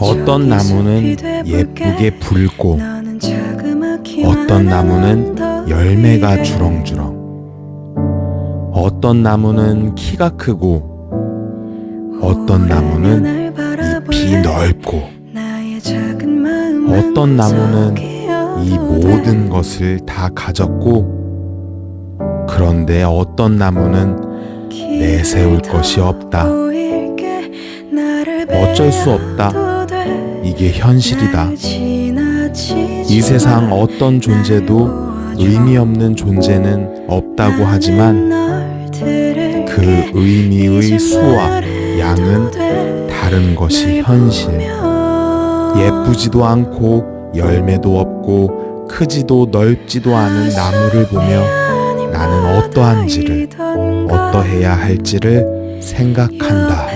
어떤 나무는 예쁘게 붉고 어떤 나무는 열매가 주렁주렁 어떤 나무는 키가 크고 어떤 나무는 잎이 넓고 어떤 나무는 이 모든 것을 다 가졌고 그런데 어떤 나무는 내세울 것이 없다. 어쩔 수 없다. 이게 현실이다. 이 세상 어떤 존재도 의미 없는 존재는 없다고 하지만 그 의미의 수와 양은 다른 것이 현실. 예쁘지도 않고 열매도 없고 크지도 넓지도 않은 나무를 보며 나는 어떠한지를 어떠해야 할지를 생각한다.